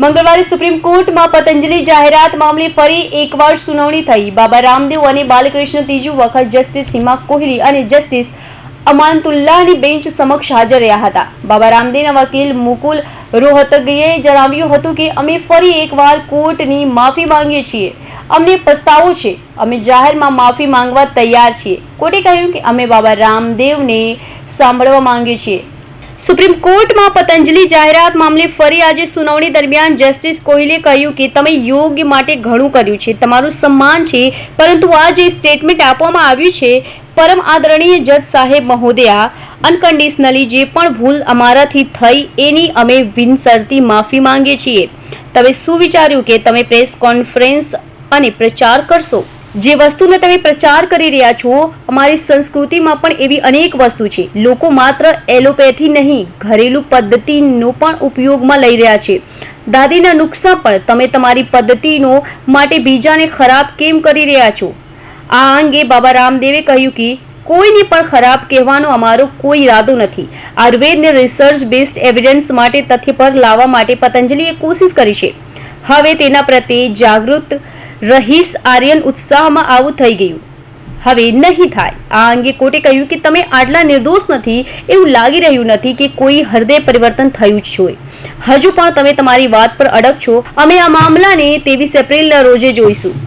મંગળવારે સુપ્રીમ કોર્ટમાં પતંજલિ જાહેરાત મામલે ફરી એકવાર સુનાવણી થઈ. બાબા રામદેવ અને બાલકૃષ્ણ ત્રીજું વખત જસ્ટિસ સીમા કોહલી અને જસ્ટિસ અમાનતુલ્લાની બેન્ચ સમક્ષ હાજર રહ્યા હતા. બાબા રામદેવના વકીલ મુકુલ રોહતગીએ જણાવ્યું હતું કે, અમે ફરી એકવાર કોર્ટની માફી માંગીએ છીએ. અમને પસ્તાવો છે. અમે જાહેરમાં માફી માંગવા તૈયાર છીએ. કોર્ટે કહ્યું કે, અમે બાબા રામદેવને સાંભળવા માંગીએ છીએ. સુપ્રીમ કોર્ટમાં પતંજલિ જાહેરાત મામલે ફરી આજે સુનાવણી દરમિયાન જસ્ટિસ કોહલીએ કહ્યું કે તમે યોગ્ય માટે ઘણું કર્યું છે, તમારું સન્માન છે, પરંતુ આ જે સ્ટેટમેન્ટ આપવામાં આવ્યું છે, પરમ આદરણીય જજ સાહેબ મહોદયા, અનકન્ડિશનલી જે પણ ભૂલ અમારાથી થઈ એની અમે વિનસરતી માફી માંગીએ છીએ. તમે શું વિચાર્યું કે તમે પ્રેસ કોન્ફરન્સ અને પ્રચાર કરશો? જે વસ્તુનો તમે પ્રચાર કરી રહ્યા છો, અમારી સંસ્કૃતિમાં પણ એવી અનેક વસ્તુ છે. લોકો માત્ર એલોપેથી નહીં, ઘરેલું પદ્ધતિનો પણ ઉપયોગમાં લઈ રહ્યા છે. દાદીના નુકસા પણ તમે તમારી પદ્ધતિનો માટે બીજાને ખરાબ કેમ કરી રહ્યા છો? આ અંગે બાબા રામદેવે કહ્યું કે, કોઈને પણ ખરાબ કહેવાનો અમારો કોઈ ઈરાદો નથી. આયુર્વેદને રિસર્ચ બેસ્ડ એવિડન્સ માટે તથ્ય પર લાવવા માટે પતંજલિએ કોશિશ કરી છે. હવે તેના પ્રત્યે જાગૃત રહીશ આર્યન ઉત્સાહમાં આવું થઈ ગયું. હવે નહીં થાય. આ અંગે કોર્ટે કહ્યું કે તમે આટલા નિર્દોષ નથી. એવું લાગી રહ્યું નથી કે કોઈ હૃદય પરિવર્તન થયું જ હોય. હજુ પણ તમે તમારી વાત પર અડગ છો. અમે આ મામલાને ત્રેવીસ એપ્રિલના રોજે જોઈશું.